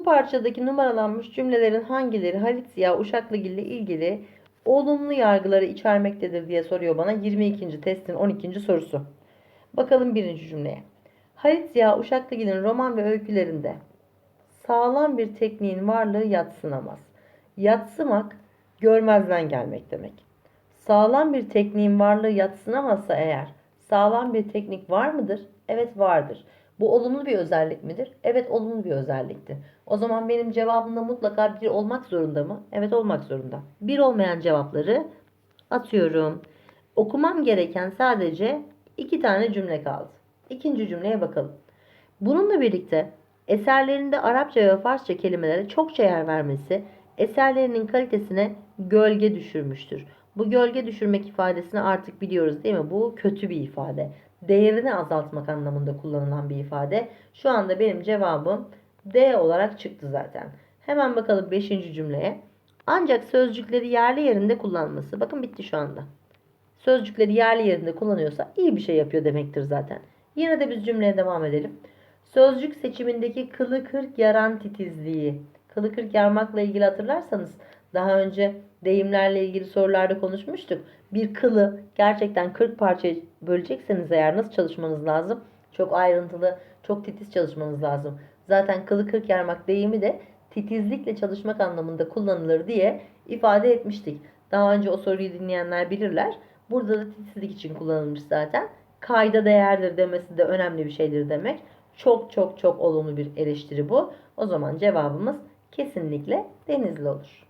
Bu parçadaki numaralanmış cümlelerin hangileri Halit Ziya Uşaklıgil ile ilgili olumlu yargıları içermektedir diye soruyor bana 22. testin 12. sorusu. Bakalım birinci cümleye. Halit Ziya Uşaklıgil'in roman ve öykülerinde sağlam bir tekniğin varlığı yatsınamaz. Yatsımak görmezden gelmek demek. Sağlam bir tekniğin varlığı yatsınamazsa eğer sağlam bir teknik var mıdır? Evet vardır. Bu olumlu bir özellik midir? Evet olumlu bir özelliktir. O zaman benim cevabımda mutlaka bir olmak zorunda mı? Evet olmak zorunda. Bir olmayan cevapları atıyorum. Okumam gereken sadece iki tane cümle kaldı. İkinci cümleye bakalım. Bununla birlikte eserlerinde Arapça ve Farsça kelimelere çokça yer vermesi eserlerinin kalitesine gölge düşürmüştür. Bu gölge düşürmek ifadesini artık biliyoruz değil mi? Bu kötü bir ifade. Değerini azaltmak anlamında kullanılan bir ifade. Şu anda benim cevabım D olarak çıktı zaten. Hemen bakalım 5. cümleye. Ancak sözcükleri yerli yerinde kullanması. Bakın bitti şu anda. Sözcükleri yerli yerinde kullanıyorsa iyi bir şey yapıyor demektir zaten. Yine de biz cümleye devam edelim. Sözcük seçimindeki kılı kırk yaran titizliği. Kılı kırk yarmakla ilgili hatırlarsanız daha önce deyimlerle ilgili sorularda konuşmuştuk. Bir kılı gerçekten 40 parçaya bölecekseniz eğer nasıl çalışmanız lazım? Çok ayrıntılı, çok titiz çalışmanız lazım. Zaten kılı kırk yarmak deyimi de titizlikle çalışmak anlamında kullanılır diye ifade etmiştik. Daha önce o soruyu dinleyenler bilirler. Burada da titizlik için kullanılmış zaten. Kayda değerdir demesi de önemli bir şeydir demek. Çok çok çok olumlu bir eleştiri bu. O zaman cevabımız kesinlikle Denizli olur.